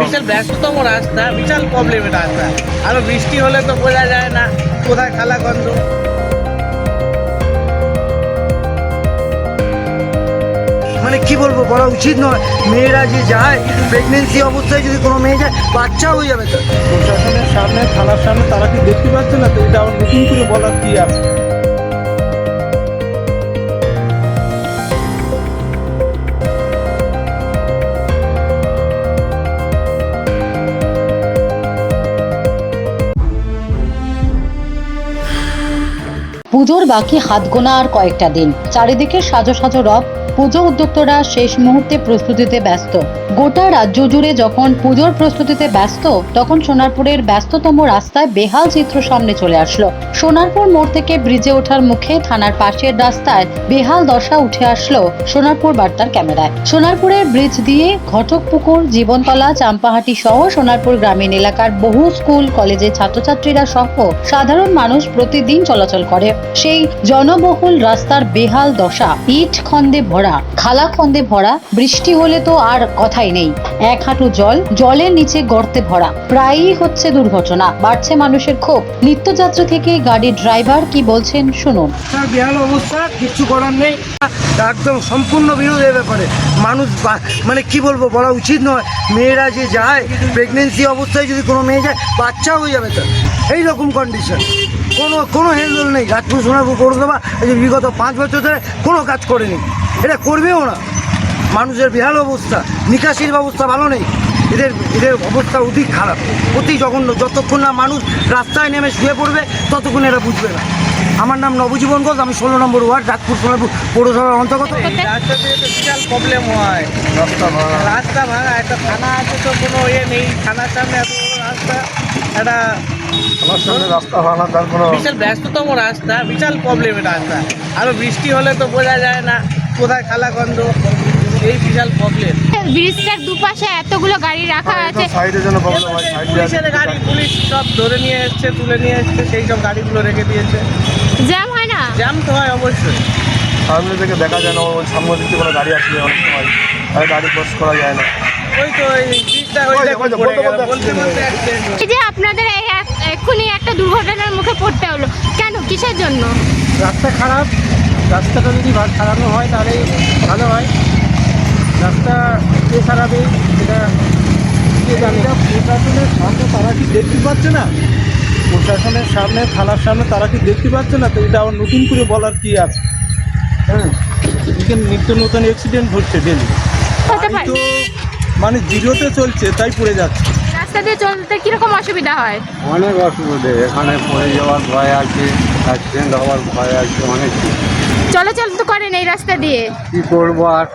বিশাল ব্যস্ততম রাস্তা বিশাল প্রবলেম রাস্তা। আর বৃষ্টি হলে তো বোঝা যায় না কোথায় খালা গন্ধ। মানে কি বলব বলা উচিত নয়। মেয়েরা যে যায় প্রেগনেন্সি অবস্থায় যদি কোনো মেয়ে যায় বাচ্চা হয়ে যাবে তো। প্রশাসনের সামনে থানার সামনে তারা কি দেখতে পাচ্ছে না? তো এটা আবার নতুন করে বলার কি আছে? পুজোর বাকি হাত গোনা আর কয়েকটা দিন। চারিদিকে সাজো সাজো রব পুজো উদ্যোক্তরা শেষ মুহূর্তে প্রস্তুতিতে ব্যস্ত। গোটা রাজ্য জুড়ে যখন পুজোর প্রস্তুতিতে ব্যস্ত, তখন সোনারপুরের ব্যস্ততম রাস্তায় বেহাল চিত্র সামনে চলে আসলো। সোনারপুর মোড় থেকে ব্রিজে ওঠার মুখে থানার পাশের রাস্তায় বেহাল দশা উঠে আসলো সোনারপুর বার্তার ক্যামেরায়। সোনারপুরের ব্রিজ দিয়ে ঘটকপুকুর জীবনতলা, চাম্পাহাটি সহ সোনারপুর গ্রামীণ এলাকার বহু স্কুল কলেজের ছাত্রছাত্রীরা সহ সাধারণ মানুষ প্রতিদিন চলাচল করে। সেই জনবহুল রাস্তার বেহাল দশা ইট খন্দে ভরা খালা খন্দে ভরা, বৃষ্টি হলে তো আর কথাই নেই। এক হাঁটু জল, জলের নিচে গর্তে ভরা। প্রায়ই হচ্ছে দুর্ঘটনা, বাড়ছে মানুষের ক্ষোভ। নিত্যযাত্রী থেকে গাড়ির ড্রাইভার কি বলছেন শুনুন। বেহাল অবস্থা, কিচ্ছু করার নেই। একদম সম্পূর্ণ বিরোধ ব্যাপারে। মানুষ মানে কি বলব, বলা উচিত নয়। মেয়েরা যে যায় প্রেগনেন্সি অবস্থায় যদি কোনো মেয়ে যায় বাচ্চা হয়ে যাবে তার। এইরকম কন্ডিশন কোনো কোনো হেলদোল নেই। রাজপুর সোনারপুর পৌরসভা এই যে বিগত পাঁচ বছর ধরে কোনো কাজ করেনি। এটা করবেও না। মানুষের বেহাল অবস্থা নিকাশির ব্যবস্থা ভালো নেই। এদের এদের অবস্থা অধিক খারাপ। অতি জঘন্য। যতক্ষণ না মানুষ রাস্তায় নেমে শুয়ে পড়বে ততক্ষণ এরা বুঝবে না। আমার নাম নবজীবন ঘোষ আমি ষোলো নম্বর ওয়ার্ড রাজপুর সোনারপুর পৌরসভার অন্তর্গত। বিশাল প্রবলেম হয়। রাস্তা ভাঙা একটা থানা আছে তো কোনো ইয়ে নেই। থানার সামনে এত বড় রাস্তা একটা আমার সামনে রাস্তা ভাঙা তার কোনো বিশাল ব্যস্ততম রাস্তা বিশাল প্রবলেম রাস্তা। আর বৃষ্টি হলে তো বোঝা যায় না কোথায় খালা গন্ধ এই বিশাল প্রবলেম ব্রিজটার দুপাশে এতগুলো গাড়ি রাখা আছে। সাইডে যেন প্রবলেম হয় পুলিশের গাড়ি পুলিশ সব ধরে নিয়ে এসছে তুলে নিয়ে এসছে সেই সব গাড়িগুলো রেখে দিয়েছে। জ্যাম হয় না? জ্যাম তো হয় অবশ্যই। সামনে থেকে দেখা যায় না ওই সামনে দিকে কোনো গাড়ি আসলে অনেক সময়। আর গাড়ি ক্রস করা যায় না। ওই তো ওই ব্রিজটা দেখো বলতে বলতে। এই যে আপনাদের এই এক্ষুনি একটা দুর্ঘটনার মুখে পড়তে হলো। কেন? কিসের জন্য? রাস্তা খারাপ। রাস্তাটা যদি সারানো হয় তাহলে ভালো হয়। রাস্তা কে সারাবে সেটা কে জানে? প্রশাসনের সামনে তারা কি দেখতে পাচ্ছে না? প্রশাসনের সামনে থানার সামনে তারা কি দেখতে পাচ্ছে না? তো এটা আবার নতুন করে বলার কি আছে? হ্যাঁ এদিকে নিত্য নতুন অ্যাক্সিডেন্ট হচ্ছে ডেলি তো মানে জিরোতে চলছে তাই পড়ে যাচ্ছে। রাস্তা দিয়ে চলতে কীরকম অসুবিধা হয়? অনেক অসুবিধে। এখানে পড়ে যাওয়ার ভয় আছে অ্যাক্সিডেন্ট হওয়ার ভয় আছে অনেক চলাচল তো করেন এই রাস্তা দিয়ে? কি করব আর?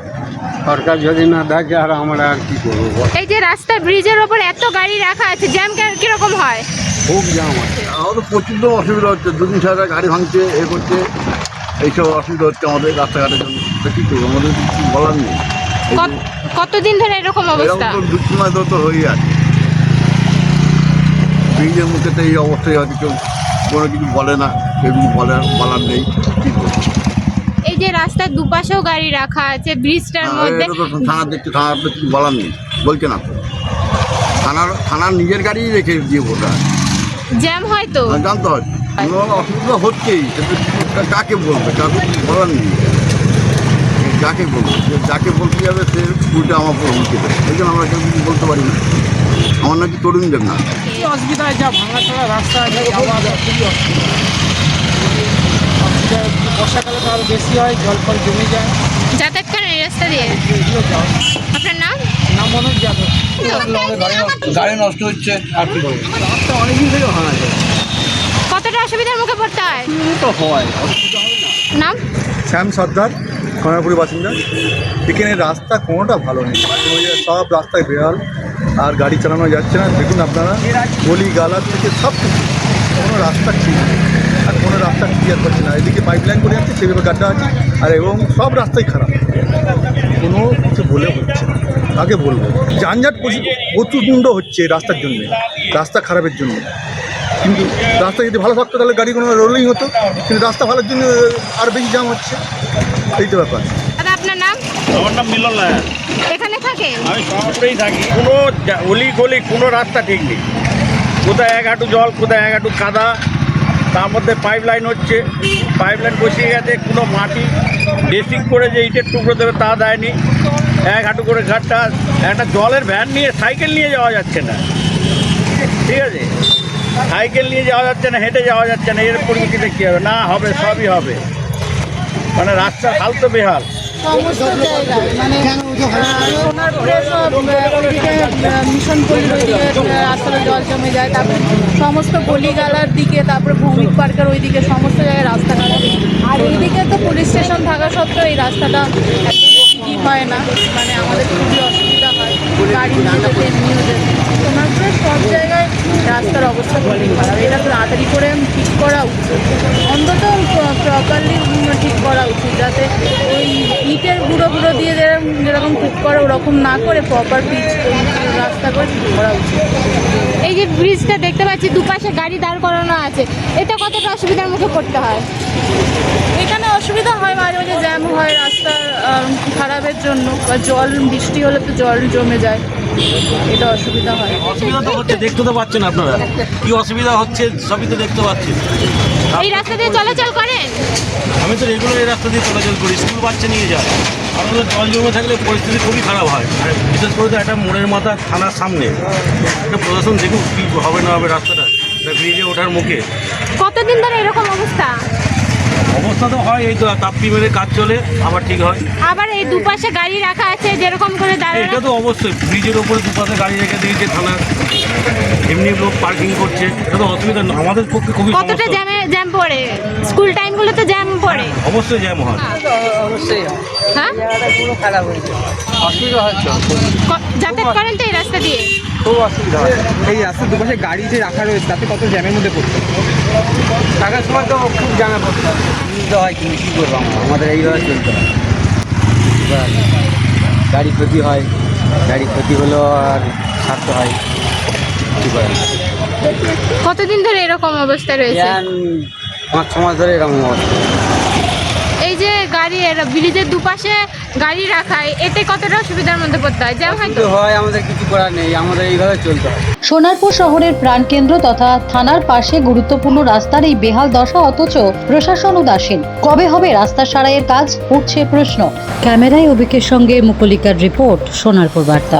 সরকার যদি না দেখে আর আমরা আর কি করব? এই যে রাস্তা ব্রিজের ওপর এত গাড়ি রাখা আছে জ্যাম কে- কীরকম হয়? খুব জ্যাম আছে। আমাদের প্রচণ্ড অসুবিধা হচ্ছে। দুদিন সারা গাড়ি ভাঙছে এ করছে। এইসব অসুবিধা হচ্ছে আমাদের রাস্তাঘাটের জন্য। তা কী করব? আমাদের কিছু বলার নেই। কত- কতদিন ধরে এরকম অবস্থা? দু তিন মাস তো হয়েই আছে। ব্রিজের মুখে তো এই অবস্থায় হয়তো কেউ কোনো কিছু বলে না কেউ কিছু বলে বলার নেই কী করব? এই যে রাস্তার দুপাশেও গাড়ি রাখা আছে ব্রিজটার হ্যাঁ, মধ্যে এটা তো থানা দেখছে থানার তো কিছু বলার নেই বলছে না। থানার থানার নিজের গাড়ি রেখে দিয়ে বোঝা জ্যাম হয় তো? হ্যাঁ, জানতে হয়। অসুবিধা হচ্ছেই কাকে বলবে? কাকে বলার নেই। যাকে বলবে? যাকে বলতে যাবে সে স্কুলটা আমার উপর হুমকি দেবে। এই জন্য আমরা কেউ কিছু বলতে পারি না। আমার নাকি তরুণদের না অসুবিধায় যা ভাঙাচোরা রাস্তা আছে যাওয়া আসা খুবই অসুবিধা। অসুবিধা বর্ষাকালে তো আরও বেশি হয় জল ফল জমে যায়। যাতায়াত করেন এই রাস্তা দিয়ে? এগুলো যাওয়া আপনার নাম? নাম মনোজ যাদব। গাড়ি নষ্ট হচ্ছে। আর কি করব? রাস্তা অনেকদিন থেকে ভাঙা যায়। কতটা অসুবিধার মুখে পড়তে হয়? তো হয় নাম? শ্যাম সর্দার খনারপুরি বাসিন্দা। এখানে রাস্তা কোনোটা ভালো নেই। সব রাস্তায় বেহাল। আর গাড়ি চালানো যাচ্ছে না। দেখুন আপনারা, গলি গালার থেকে সব কিছু। কোনো রাস্তা ঠিক আর কোনো রাস্তা ক্লিয়ার করছে না। এদিকে পাইপ লাইন করে যাচ্ছে সেভাবে গাড্ডা আছে, আর এবং সব রাস্তাই খারাপ। কোনো কিছু বলে হচ্ছে না। কাকে বলব? যানজট প্রচুর প্রচণ্ড হচ্ছে রাস্তার জন্য। রাস্তা খারাপের জন্য। কিন্তু রাস্তা যদি ভালো থাকতো, তাহলে গাড়ি কোনো রোলিং হতো। কিন্তু রাস্তা ভালোর জন্য আর বেশি জাম হচ্ছে। এই তো ব্যাপার। আমার নাম মিলন লায়া এখানে থাকে? আমি শহরেই থাকি। কোনো অলি গলি কোনো রাস্তা ঠিক নেই। কোথায় এক হাঁটু জল কোথায় এক হাঁটু কাদা তার মধ্যে পাইপ লাইন হচ্ছে। পাইপ লাইন বসিয়ে গেছে কোনো মাটি। ড্রেসিং করে যে ইটের টুকরো দেবে তা দেয়নি। এক হাঁটু করে ঘাটটা একটা জলের ভ্যান নিয়ে সাইকেল নিয়ে যাওয়া যাচ্ছে না। ঠিক আছে? সাইকেল নিয়ে যাওয়া যাচ্ছে না হেঁটে যাওয়া যাচ্ছে না এর পরিস্থিতিতে কী হবে? না হবে সবই হবে। মানে রাস্তার হাল তো বেহাল। সমস্ত জায়গায় মানে সোনারপুরে সব ওইদিকে মিশন পল্লীর ওইদিকে রাস্তাটা জল জমে যায়। তারপর সমস্ত গলিগালার দিকে তারপরে ভৌমিক পার্কের ওইদিকে সমস্ত জায়গায় রাস্তা আর এইদিকে তো পুলিশ স্টেশন থাকা সত্ত্বেও এই রাস্তাটা একদম ঠিকই হয় না। মানে আমাদের খুবই অসুবিধা হয়। গাড়ি নিয়ে যেতে এমনিও যেতে। সব জায়গায় রাস্তার অবস্থা খুবই খারাপ এটা তাড়াতাড়ি করে ঠিক করা উচিত অন্তত প্রপারলি ঠিক করা উচিত যাতে ওই ইটের গুঁড়ো গুঁড়ো দিয়ে ঠিক করে ওরকম না করে প্রপার পিচ রাস্তা করে করা উচিত? এই যে ব্রিজটা দেখতে পাচ্ছি দুপাশে গাড়ি দাঁড় করানো আছে। এটা কতটা অসুবিধার মুখে পড়তে হয়? এখানে অসুবিধা হয় মাঝে মাঝে জ্যাম হয় রাস্তা খারাপের জন্য বা জল বৃষ্টি হলে তো জল জমে যায়। এটা অসুবিধা হয়। অসুবিধা তো হচ্ছে দেখতে তো পাচ্ছেন আপনারা। কি অসুবিধা হচ্ছে সবই তো দেখতে পাচ্ছেন। এই রাস্তা দিয়ে চলাচল করেন? আমি তো রেগুলার এই রাস্তা দিয়ে চলাচল করি স্কুল বাচ্চা নিয়ে যায়। আমাদের জল জমে থাকলে পরিস্থিতি খুবই খারাপ হয়। বিশেষ করে তো একটা মোড়ের মাথা থানার সামনে। একটা প্রশাসন দেখুন কী হবে না হবে রাস্তাটা ব্রিজে ওঠার মুখে। কতদিন ধরে এরকম অবস্থা? অবস্থা তো হয় এই তো তাপ্পি মেরে কাজ চলে আবার ঠিক হয়। আবার এই দুপাশে গাড়ি রাখা আছে যেরকম করে এটা তো অবশ্যই ব্রিজের ওপরে দুপাশে গাড়ি রেখে দিয়েছে থানা এমনি লোক পার্কিং করছে এটা তো অসুবিধা না। আমাদের পক্ষে খুবই কতটা জ্যামে জ্যাম পড়ে? স্কুল টাইমগুলো তো জ্যাম পড়ে? অবশ্যই জ্যাম হয়। অবশ্যই হ্যাঁ। পুরো খারাপ হয়েছে অসুবিধা হচ্ছে যাতায়াত করেন তো এই রাস্তা দিয়ে? খুব অসুবিধা হয়। এই রাস্তার দুপাশে গাড়ি যে রাখা রয়েছে তাতে কত জ্যামের মধ্যে পড়ছে? থাকার সময় তো খুব জ্যামে পড়তে হয় অসুবিধা হয় কিন্তু কী করব আমাদের এইভাবে চলতে হয়। গাড়ি ক্ষতি হয়। গাড়ি ক্ষতি হলো আর ছাড়তে হয়। কী করেন? কতদিন ধরে এরকম অবস্থা রয়েছে? পাঁচ ছ মাস ধরে এরকম অবস্থা। এই যে গাড়ি ব্রিজের দুপাশে গাড়ি রাখায় এতে কতটা অসুবিধার মধ্যে পড়তে হয়? হয়তো হয় আমাদের কিছু করার নেই আমাদের এইভাবে চলতে হয়। সোনারপুর শহরের প্রাণকেন্দ্র তথা থানার পাশে গুরুত্বপূর্ণ রাস্তার এই বেহাল দশা অথচ প্রশাসন উদাসীন। কবে হবে রাস্তা সারাইয়ের কাজ? উঠছে প্রশ্ন। ক্যামেরায় অভিকের সঙ্গে মুকলিকার রিপোর্ট সোনারপুর বার্তা।